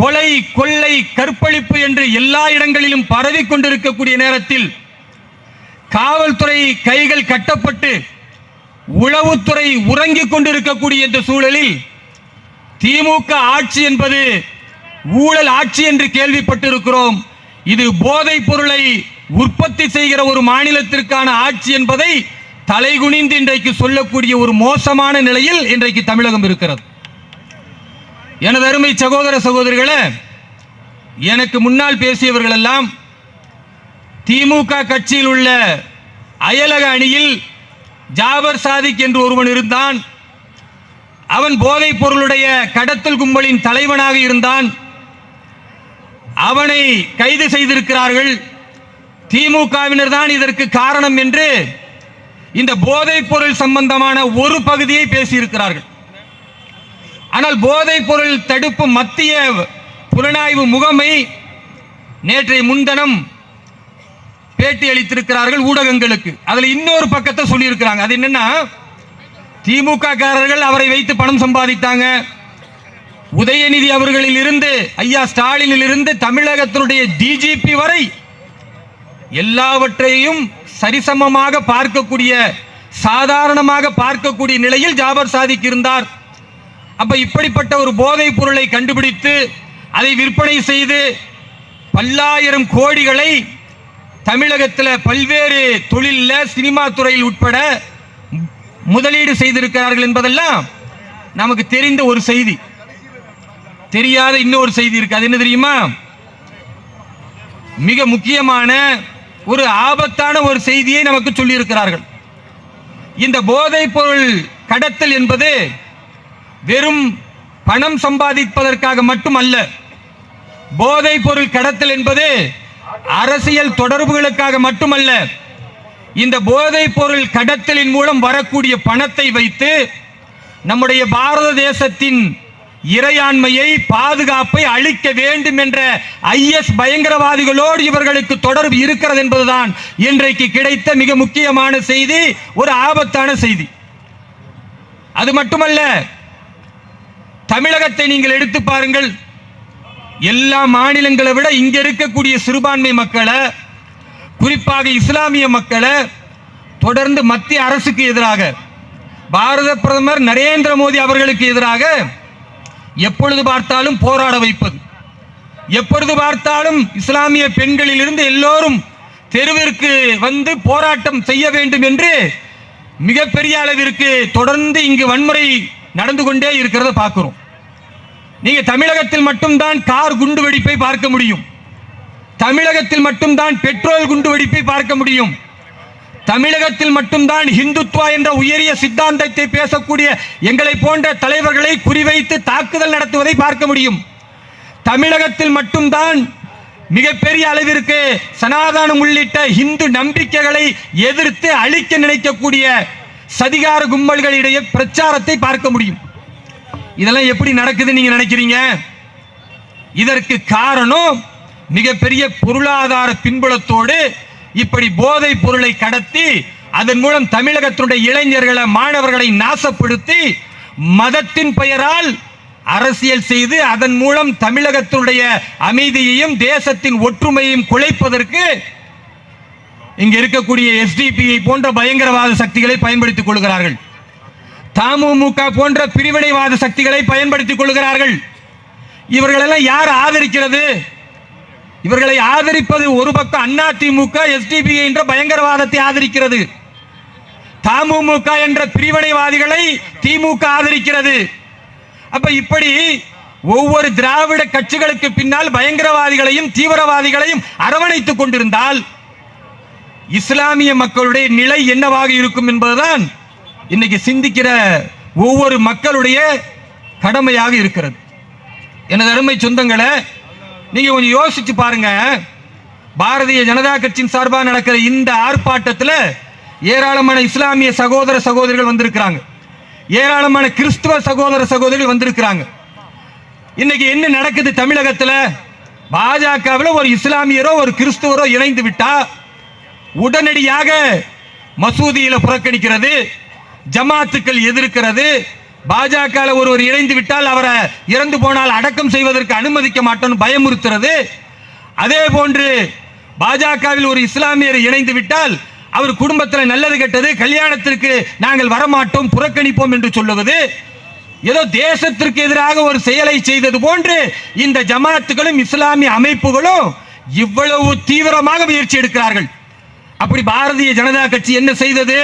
கொலை கொள்ளை கற்பழிப்பு என்று எல்லா இடங்களிலும் பரவி கொண்டிருக்கக்கூடிய நேரத்தில் காவல்துறை கைகள் கட்டப்பட்டு உளவுத்துறை உறங்கிக் கொண்டிருக்கக்கூடிய இந்த சூழலில் திமுக ஆட்சி என்பது ஊழல் ஆட்சி என்று கேள்விப்பட்டிருக்கிறோம். இது போதைப் பொருளை உற்பத்தி செய்கிற ஒரு மாநிலத்திற்கான ஆட்சி என்பதை தலைகுனிந்து இன்றைக்கு சொல்லக்கூடிய ஒரு மோசமான நிலையில் இன்றைக்கு தமிழகம் இருக்கிறது. எனது அருமை சகோதர சகோதரிகளே எனக்கு முன்னால் பேசியவர்கள் எல்லாம் திமுக கட்சியில் உள்ள அயலக அணியில் ஜாபர் சாதிக் என்று ஒருவன் இருந்தான். அவன் போதைப் பொருளுடைய கடத்தல் கும்பலின் தலைவனாக இருந்தான். அவனை கைது செய்திருக்கிறார்கள். திமுகவினர் தான் இதற்கு காரணம் என்று இந்த போதைப் பொருள் சம்பந்தமான ஒரு பகுதியை பேசியிருக்கிறார்கள். ஆனால் போதைப் பொருள் தடுப்பு மத்திய புலனாய்வு முகமை நேற்றைய முன்தினம் பேட்டி அளித்திருக்கிறார்கள் ஊடகங்களுக்கு. அதில் இன்னொரு பக்கத்தை சொல்லியிருக்கிறாங்க. அது என்னன்னா திமுக காரர்கள் அவரை வைத்து பணம் சம்பாதித்தாங்க. உதயநிதி அவர்களில் இருந்து ஐயா ஸ்டாலினில் இருந்து தமிழகத்தினுடைய டிஜிபி வரை எல்லாவற்றையும் சரிசமமாக பார்க்கக்கூடிய சாதாரணமாக பார்க்கக்கூடிய நிலையில் ஜாபர் சாதிக் இருந்தார். அப்ப இப்படிப்பட்ட ஒரு போதைப் பொருளை கண்டுபிடித்து அதை விற்பனை செய்து பல்லாயிரம் கோடிகளை தமிழகத்தில் பல்வேறு தொழிலில் சினிமா துறையில் உட்பட முதலீடு செய்திருக்கிறார்கள் என்பதெல்லாம் நமக்கு தெரிந்த ஒரு செய்தி. தெரியாத இன்னொரு செய்தி இருக்கு. அது என்ன தெரியுமா? மிக முக்கியமான ஒரு ஆபத்தான ஒரு செய்தியை நமக்கு சொல்லியிருக்கிறார்கள். இந்த போதைப் பொருள் கடத்தல் என்பது வெறும் பணம் சம்பாதிப்பதற்காக மட்டுமல்ல போதைப் பொருள் கடத்தல் என்பது அரசியல் தொடர்புகளுக்காக மட்டுமல்ல இந்த போதைப் பொருள் கடத்தலின் மூலம் வரக்கூடிய பணத்தை வைத்து நம்முடைய பாரத தேசத்தின் இறையாண்மையை பாதுகாப்பை அளிக்க வேண்டும் என்ற ஐஎஸ் பயங்கரவாதிகளோடு இவர்களுக்கு தொடர்பு இருக்கிறது என்பதுதான் இன்றைக்கு கிடைத்த மிக முக்கியமான செய்தி ஒரு ஆபத்தான செய்தி. அது மட்டுமல்ல தமிழகத்தை நீங்கள் எடுத்து பாருங்கள். எல்லா மாநிலங்களை விட இங்க இருக்கக்கூடிய சிறுபான்மை மக்களை குறிப்பாக இஸ்லாமிய மக்களை தொடர்ந்து மத்திய அரசுக்கு எதிராக பாரத பிரதமர் நரேந்திர மோடி அவர்களுக்கு எதிராக எப்பொழுது பார்த்தாலும் போராட வைப்பது. எப்பொழுது பார்த்தாலும் இஸ்லாமிய பெண்களிலிருந்து எல்லோரும் தெருவிற்கு வந்து போராட்டம் செய்ய வேண்டும் என்று மிகப்பெரிய அளவிற்கு தொடர்ந்து இங்கு வன்முறை நடந்து கொண்டே இருக்கிறத பார்க்கிறோம். நீங்க தமிழகத்தில் மட்டும்தான் கார் குண்டு வெடிப்பை பார்க்க முடியும். தமிழகத்தில் மட்டும்தான் பெட்ரோல் குண்டு வெடிப்பை பார்க்க முடியும். தமிழகத்தில் மட்டும்தான் ஹிந்துத்வா என்ற உயரிய சித்தாந்தத்தை பேசக்கூடிய எங்களை போன்ற தலைவர்களை குறிவைத்து தாக்குதல் நடத்துவதை பார்க்க முடியும். தமிழகத்தில் மட்டும்தான் மிகப்பெரிய அளவிற்கு சனாதானம் உள்ளிட்ட இந்து நம்பிக்கைகளை எதிர்த்து அழிக்க நினைக்கக்கூடிய சதிகார கும்பல்களிடையே பிரச்சாரத்தை பார்க்க முடியும். இதெல்லாம் எப்படி நடக்குதுன்னு நீங்க நினைக்கிறீங்க? இதற்கு காரணம் மிகப்பெரிய பொருளாதார பின்புலத்தோடு இப்படி போதைப் பொருளை கடத்தி அதன் மூலம் தமிழகத்தினுடைய இளைஞர்களை மாணவர்களை நாசப்படுத்தி மதத்தின் பெயரால் அரசியல் செய்து அதன் மூலம் தமிழகத்தினுடைய அமைதியையும் தேசத்தின் ஒற்றுமையையும் குலைப்பதற்கு இங்க இருக்கக்கூடிய எஸ்டிபிஐ போன்ற பயங்கரவாத சக்திகளை பயன்படுத்திக் கொள்கிறார்கள். தமுமுக போன்ற பிரிவினைவாத சக்திகளை பயன்படுத்திக் கொள்கிறார்கள். இவர்களெல்லாம் யார் ஆதரிக்கிறது? இவர்களை ஆதரிப்பது ஒரு பக்கம் அண்ணா திமுக எஸ்டிபிஐ என்ற பயங்கரவாதத்தை ஆதரிக்கிறது. தமுமுக என்ற பிரிவினைவாதிகளை திமுக ஆதரிக்கிறது. அப்ப இப்படி ஒவ்வொரு திராவிட கட்சிகளுக்கு பின்னால் பயங்கரவாதிகளையும் தீவிரவாதிகளையும் அரவணைத்துக் கொண்டிருந்தால் இஸ்லாமிய மக்களுடைய நிலை என்னவாக இருக்கும் என்பதுதான் இன்னைக்கு சிந்திக்கிற ஒவ்வொரு மக்களுடைய கடமையாக இருக்கிறது. எனது அருமை சொந்தங்களை நீங்க கொஞ்சம் யோசிச்சு பாருங்க. பாரதிய ஜனதா கட்சியின் சார்பாக நடக்கிற இந்த ஆர்ப்பாட்டத்தில் ஏராளமான இஸ்லாமிய சகோதர சகோதரிகள் வந்திருக்கிறாங்க. ஏராளமான கிறிஸ்துவ சகோதர சகோதரிகள் வந்திருக்கிறாங்க. இன்னைக்கு என்ன நடக்குது தமிழகத்தில்? பாஜகவில் ஒரு இஸ்லாமியரோ ஒரு கிறிஸ்துவரோ இணைந்து விட்டா உடனடியாக மசூதியில் புறக்கணிக்கிறது ஜமாத்துக்கள் எதிர்க்கிறது. பாஜக ஒருவர் இணைந்து விட்டால் அவரை இறந்து போனால் அடக்கம் செய்வதற்கு அனுமதிக்க மாட்டோம் பயமுறுத்துறது. அதே போன்று பாஜகவில் ஒரு இஸ்லாமியர் இணைந்து விட்டால் அவர் குடும்பத்தில் நல்லது கெட்டது கல்யாணத்திற்கு நாங்கள் வரமாட்டோம் புறக்கணிப்போம் என்று சொல்லுவது. ஏதோ தேசத்திற்கு எதிராக ஒரு செயலை செய்தது போன்று இந்த ஜமாத்துகளும் இஸ்லாமிய அமைப்புகளும் இவ்வளவு தீவிரமாக முயற்சி எடுக்கிறார்கள். அப்படி பாரதிய ஜனதா கட்சி என்ன செய்தது?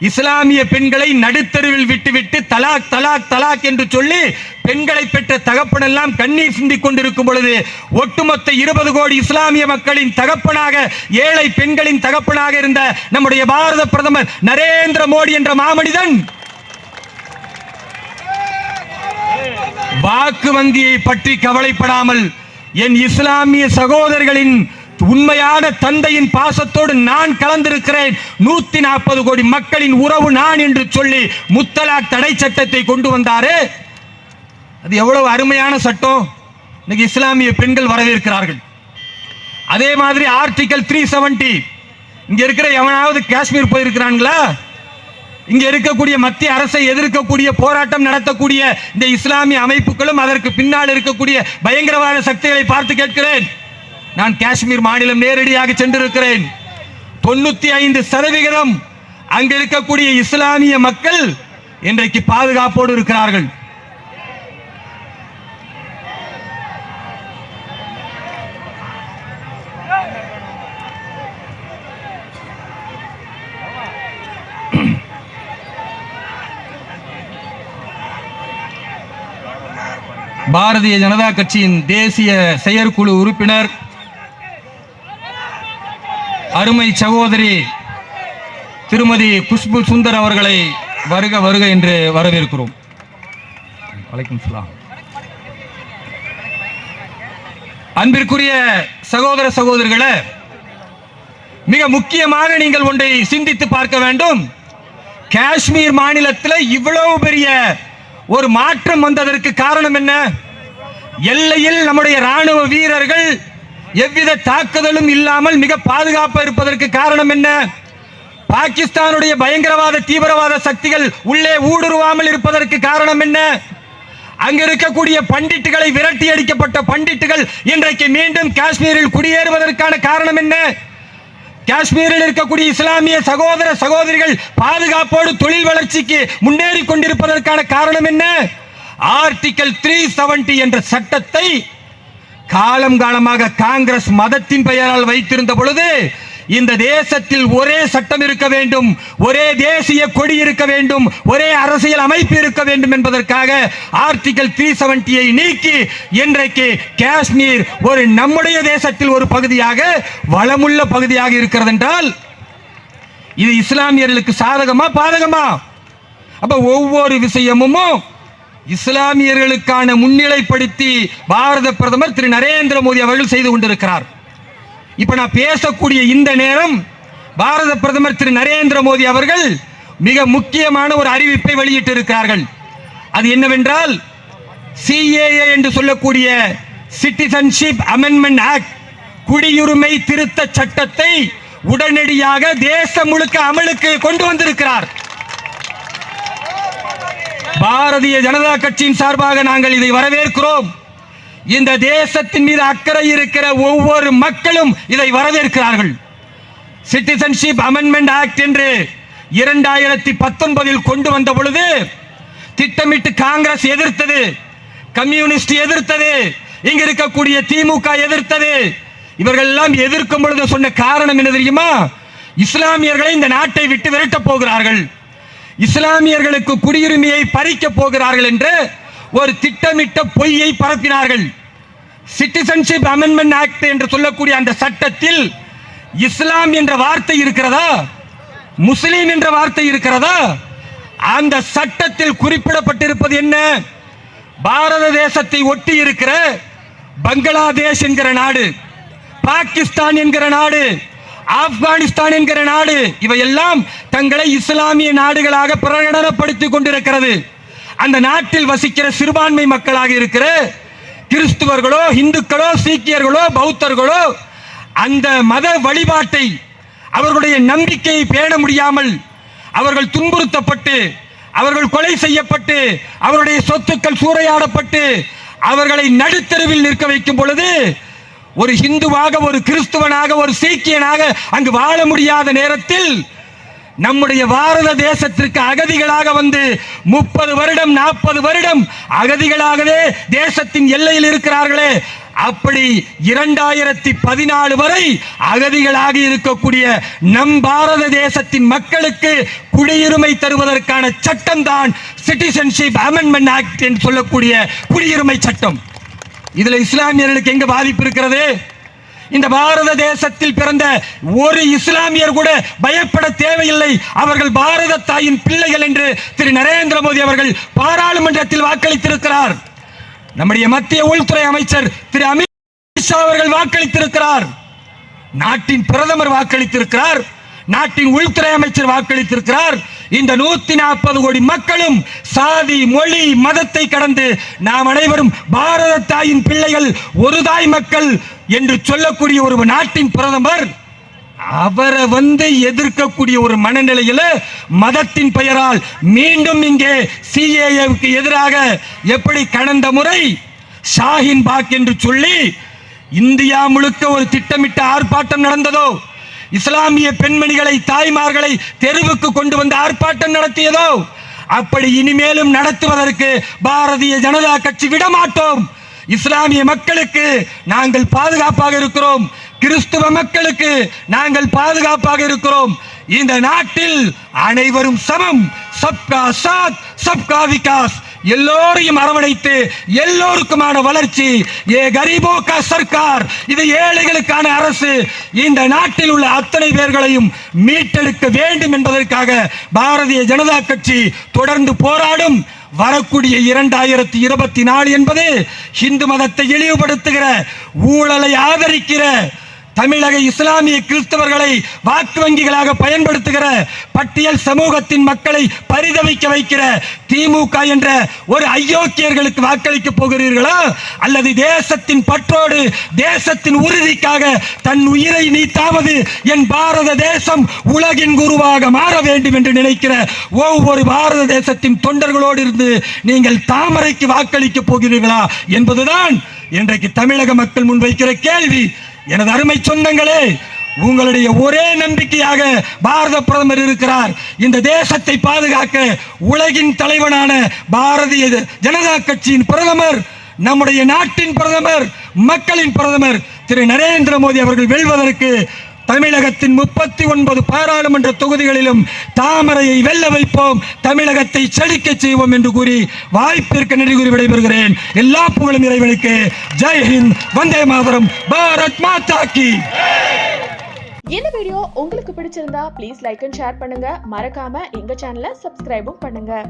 இஸ்லாமிய பெண்களை நடுத்தருவில் விட்டுவிட்டு தலாக் தலாக் தலாக் என்று சொல்லி பெண்களை பெற்ற தகப்பனெல்லாம் கண்ணீர் சிந்திக் கொண்டிருக்கும் பொழுது ஒட்டுமொத்த இருபது கோடி இஸ்லாமிய மக்களின் தகப்பனாக ஏழை பெண்களின் தகப்பனாக இருந்த நம்முடைய பாரத பிரதமர் நரேந்திர மோடி என்ற மாமனிதன் வாக்கு வங்கியை பற்றி கவலைப்படாமல் என் இஸ்லாமிய சகோதரர்களின் உண்மையான தந்தையின் பாசத்தோடு நான் கலந்திருக்கிறேன். நூத்தி நாற்பது கோடி மக்களின் உறவு நான் என்று சொல்லி முத்தலாக் தடை சட்டத்தை கொண்டு வந்தாரு. அது எவ்வளவு அருமையான சட்டம். இன்னைக்கு இஸ்லாமிய பெண்கள் வரவேற்கிறார்கள். அதே மாதிரி ஆர்டிகல் த்ரீ செவன்டி இங்க இருக்கிற எவனாவது காஷ்மீர் போயிருக்கிறாங்களா? இங்க இருக்கக்கூடிய மத்திய அரசை எதிர்க்கக்கூடிய போராட்டம் நடத்தக்கூடிய இந்த இஸ்லாமிய அமைப்புகளும் அதற்கு பின்னால் இருக்கக்கூடிய பயங்கரவாத சக்திகளை பார்த்து கேட்கிறேன். நான் காஷ்மீர் மாநிலம் நேரடியாக சென்றிருக்கிறேன். தொண்ணூத்தி ஐந்து சதவிகிதம் அங்க இருக்கக்கூடிய இஸ்லாமிய மக்கள் இன்றைக்கு பாதுகாப்போடு இருக்கிறார்கள். பாரதிய ஜனதா கட்சியின் தேசிய செயற்குழு உறுப்பினர் அருமை சகோதரி திருமதி குஷ்பு சுந்தர் அவர்களை வருக வருக என்று வரவேற்கிறோம். வலைக்கும் சலாம். அன்பிற்குரிய சகோதர சகோதரிகளே மிக முக்கியமாக நீங்கள் ஒன்றை சிந்தித்து பார்க்க வேண்டும். காஷ்மீர் மாநிலத்தில் இவ்வளவு பெரிய ஒரு மாற்றம் வந்ததற்கு காரணம் என்ன? எல்லையில் நம்முடைய ராணுவ வீரர்கள் எவ்வித தாக்குதலும் இல்லாமல் மிக பாதுகாப்பாக இருப்பதற்கு காரணம் என்ன? பாகிஸ்தானுடைய பயங்கரவாத தீவிரவாத சக்திகள் உள்ளே ஊடுருவாமல் இருப்பதற்கு காரணம் என்ன? அங்க இருக்கக்கூடிய பண்டிட்டுகளை விரட்டி அடிக்கப்பட்ட பண்டிட்டுகள் இன்றைக்கு மீண்டும் காஷ்மீரில் குடியேறுவதற்கான காரணம் என்ன? காஷ்மீரில் இருக்கக்கூடிய இஸ்லாமிய சகோதர சகோதரிகள் பாதுகாப்போடு தொழில் வளர்ச்சிக்கு முன்னேறி கொண்டிருப்பதற்கான காரணம் என்ன? ஆர்டிகல் த்ரீ செவன்டி என்ற சட்டத்தை காலம் காலமாக காங்கிரஸ் மதத்தின் பெயரால் வைத்திருந்த பொழுது இந்த தேசத்தில் ஒரே சட்டம் இருக்க வேண்டும் ஒரே தேசிய கொடி இருக்க வேண்டும் ஒரே அரசியல் அமைப்பு இருக்க வேண்டும் என்பதற்காக ஆர்டிகல் த்ரீ செவன்டியை நீக்கி இன்றைக்கு காஷ்மீர் ஒரு நம்முடைய தேசத்தில் ஒரு பகுதியாக வளமுள்ள பகுதியாக இருக்கிறது என்றால் இது இஸ்லாமியர்களுக்கு சாதகமா பாதகமா? அப்ப ஒவ்வொரு விஷயமும் இஸ்லாமியர்களுக்கான முன்னிலைப்படுத்தி பாரத பிரதமர் திரு நரேந்திர மோடி அவர்கள் செய்து கொண்டிருக்கிறார். இப்ப நான் பேசக்கூடிய இந்த நேரம் பாரத பிரதமர் திரு நரேந்திர மோடி அவர்கள் மிக முக்கியமான ஒரு அறிவிப்பை வெளியிட்டு இருக்கிறார்கள் அது என்னவென்றால் சிஏஏ என்று சொல்லக்கூடிய சிட்டிசன்ஷிப் அமெண்ட்மெண்ட் ஆக்ட் குடியுரிமை திருத்த சட்டத்தை உடனடியாக தேசம் முழுக்க அமலுக்கு கொண்டு வந்திருக்கிறார். பாரதிய ஜனதா கட்சியின் சார்பாக நாங்கள் இதை வரவேற்கிறோம். இந்த தேசத்தின் மீது அக்கறை இருக்கிற ஒவ்வொரு மக்களும் இதை வரவேற்கிறார்கள். சிட்டிசன்ஷிப் அமெண்ட்மெண்ட் ஆக்ட் என்று இரண்டாயிரத்தி பத்தொன்பதில் கொண்டு வந்த பொழுது திட்டமிட்டு காங்கிரஸ் எதிர்த்தது கம்யூனிஸ்ட் எதிர்த்தது இங்க இருக்கக்கூடிய திமுக எதிர்த்தது. இவர்கள் எல்லாம் எதிர்க்கும் பொழுது சொன்ன காரணம் என்ன தெரியுமா? இஸ்லாமியர்களை இந்த நாட்டை விட்டு விரட்டப் போகிறார்கள். இஸ்லாமியர்களுக்கு குடியுரிமையை பறிக்க போகிறார்கள் என்று ஒரு திட்டமிட்ட பொய்யை பரப்பினார்கள். சிட்டிசன்ஷிப் அமெண்ட்மெண்ட் ஆக்ட் என்று சொல்லக்கூடிய அந்த சட்டத்தில் இஸ்லாம் என்ற வார்த்தை இருக்கிறதா? முஸ்லீம் என்ற வார்த்தை இருக்கிறதா? அந்த சட்டத்தில் குறிப்பிடப்பட்டிருப்பது என்ன? பாரத தேசத்தை ஒட்டி இருக்கிற பங்களாதேஷ் என்கிற நாடு பாகிஸ்தான் என்கிற நாடு ஆப்கானிஸ்தான் என்கிற நாடு இவையெல்லாம் தங்களை இஸ்லாமிய நாடுகளாக பிரகடனப்படுத்திக் கொண்டிருக்கிறது. அந்த நாட்டில் வசிக்கிற சிறுபான்மை மக்களாக இருக்கிற கிறிஸ்துவர்களோ இந்துக்களோ சீக்கியர்களோ பௌத்தர்களோ அந்த மத வழிபாட்டை அவர்களுடைய நம்பிக்கையை பேண முடியாமல் அவர்கள் துன்புறுத்தப்பட்டு அவர்கள் கொலை செய்யப்பட்டு அவருடைய சொத்துக்கள் சூறையாடப்பட்டு அவர்களை நடுத்தருவில் நிற்க வைக்கும் பொழுது ஒரு இந்துவாக ஒரு கிறிஸ்துவனாக ஒரு சீக்கியனாக அங்கு வாழ முடியாத நேரத்தில் நம்முடைய பாரத தேசத்திற்கு அகதிகளாக வந்து முப்பது வருடம் நாற்பது வருடம் அகதிகளாகவே தேசத்தின் எல்லையில் இருக்கிறார்களே அப்படி இரண்டாயிரத்தி பதினாலு வரை அகதிகளாக இருக்கக்கூடிய நம் பாரத தேசத்தின் மக்களுக்கு குடியுரிமை தருவதற்கான சட்டம் தான் சிட்டிசன்ஷிப் அமெண்ட்மெண்ட் ஆக்ட் என்று சொல்லக்கூடிய குடியுரிமை சட்டம். இதுல இஸ்லாமியர்களுக்கு எங்க பாதிப்பு இருக்கிறது? இந்த பாரத தேசத்தில் பிறந்த ஒரு இஸ்லாமியர் கூட பயப்பட தேவையில்லை. அவர்கள் பாரத தாயின் பிள்ளைகள் என்று திரு நரேந்திர மோடி அவர்கள் பாராளுமன்றத்தில் வாக்களித்திருக்கிறார். நம்முடைய மத்திய உள்துறை அமைச்சர் திரு அமித்ஷா அவர்கள் வாக்களித்திருக்கிறார். நாட்டின் பிரதமர் வாக்களித்திருக்கிறார். நாட்டின் உள்துறை அமைச்சர் வாக்களித்திருக்கிறார். இந்த நூத்தி நாற்பது கோடி மக்களும் சாதி மொழி மதத்தை கடந்து நாம் அனைவரும் பாரத தாயின் பிள்ளைகள் ஒரு தாய் மக்கள் என்று சொல்லக்கூடிய ஒரு நாட்டின் பிரதமர் அவரை வந்து எதிர்க்கக்கூடிய ஒரு மனநிலையில மதத்தின் பெயரால் மீண்டும் இங்கே சிஏஏவுக்கு எதிராக எப்படி கடந்த முறை ஷாஹின் பாக் என்று சொல்லி இந்தியா முழுக்க ஒரு திட்டமிட்ட ஆர்ப்பாட்டம் நடந்ததோ இஸ்லாமிய பெண்மணிகளை தாய்மார்களை தெருவுக்கு கொண்டு வந்து ஆர்ப்பாட்டம் நடத்தியதோ அப்படி இனிமேலும் நடத்துவதற்கு பாரதிய ஜனதா கட்சி விடமாட்டோம். இஸ்லாமிய மக்களுக்கு நாங்கள் பாதுகாப்பாக இருக்கிறோம். கிறிஸ்துவ மக்களுக்கு நாங்கள் பாதுகாப்பாக இருக்கிறோம். இந்த நாட்டில் அனைவரும் சமம். சப்கா சாத் சப்கா விகாஸ். எல்லோரையும் அரவணைத்து எல்லோருக்குமான வளர்ச்சி. ஏ கரீபோ கா சர்க்கார். இது ஏழைகளுக்கான அரசு. இந்த நாட்டில் உள்ள அத்தனை பேர்களையும் மீட்டெடுக்க வேண்டும் என்பதற்காக பாரதிய ஜனதா கட்சி தொடர்ந்து போராடும். வரக்கூடிய இரண்டாயிரத்தி இருபத்தி நாலு என்பது இந்து மதத்தை இழிவுபடுத்துகிற ஊழலை ஆதரிக்கிற தமிழக இஸ்லாமிய கிறிஸ்தவர்களை வாக்கு வங்கிகளாக பயன்படுத்துகிற பட்டியல் சமூகத்தின் மக்களை பரிதவிக்க வைக்கிற திமுக என்ற ஒரு அயோக்கியர்களுக்கு வாக்களிக்க போகிறீர்களா? அல்லது தேசத்தின் பற்றோடு தேசத்தின் உறுதிக்காக தன் உயிரை நீத்தாவது என் பாரத தேசம் உலகின் குருவாக மாற வேண்டும் என்று நினைக்கிற ஒவ்வொரு பாரத தேசத்தின் தொண்டர்களோடு இருந்து நீங்கள் தாமரைக்கு வாக்களிக்க போகிறீர்களா? என்பதுதான் இன்றைக்கு தமிழக மக்கள் முன்வைக்கிற கேள்வி. எனது அருமை சொந்தங்களே உங்களுடைய ஒரே நம்பிக்கையாக பாரத பிரதமர் இருக்கிறார். இந்த தேசத்தை பாதுகாக்க உலகின் தலைவனான பாரதிய ஜனதா கட்சியின் பிரதமர் நம்முடைய நாட்டின் பிரதமர் மக்களின் பிரதமர் திரு நரேந்திர மோடி அவர்கள் வெல்வதற்கு தமிழகத்தின் முப்பத்தி ஒன்பது பாராளுமன்ற தொகுதிகளிலும் தாமரையை வெல்ல வைப்போம் தமிழகத்தை செழிக்க செய்வோம் என்று கூறி வாய்ப்பிற்கு நன்றி கூறி விடைபெறுகிறேன். எல்லா புகழும் இறைவனுக்கு. ஜெய் ஹிந்த். வந்தே மாதரம். பாரத் மாதா கி. இந்த வீடியோ உங்களுக்கு பிடிச்சிருந்தா ப்ளீஸ் லைக் அண்ட் ஷேர் பண்ணுங்க. மறக்காம எங்க சேனலை சப்ஸ்கிரைபும் பண்ணுங்க.